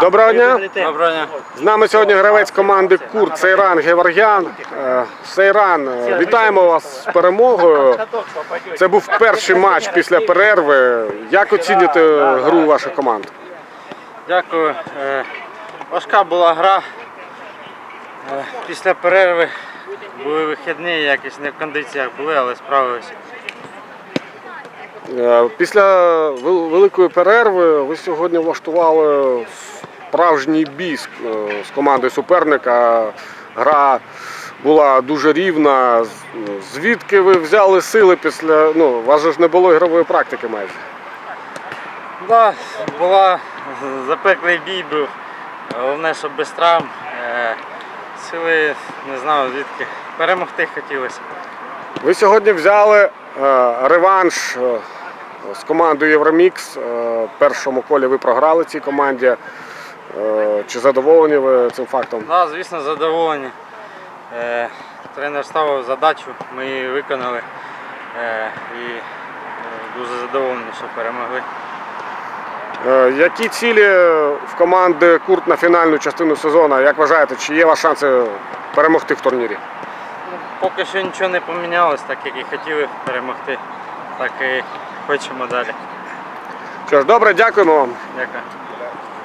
Доброго дня. Доброго дня. З нами сьогодні гравець команди Курт Сейран Геворгян. Е, Сейран, е, вітаємо вас з перемогою. Це був перший матч після перерви. Як оцінюєте гру вашої команди? Дякую. Е, Важка була гра. Після перерви були вихідні, якось не в кондиціях були, але справилися. Е, Після великої перерви ви сьогодні влаштували справжній бій з е, командою суперника. Гра була дуже рівна. Звідки ви взяли сили після. Ну, у вас же ж не було ігрової практики майже. Да, була запеклий бій був. Головне, щоб без травм. Е, Сили не знаю звідки. Перемогти хотілося. Ви сьогодні взяли реванш е, з командою Євромікс. Е, в першому колі ви програли цій команді. Е, чи задоволені ви цим фактом? Да, звісно, задоволені. Е, Тренер ставив задачу, ми її виконали Е, і е, дуже задоволені, що перемогли. Е, які цілі в команди Курт на фінальну частину сезону? Як вважаєте, чи є у вас шанси перемогти в турнірі? Поки що нічого не помінялось, так як і хотіли перемогти, так і хочемо далі. Що ж, добре, дякуємо вам. Дякую.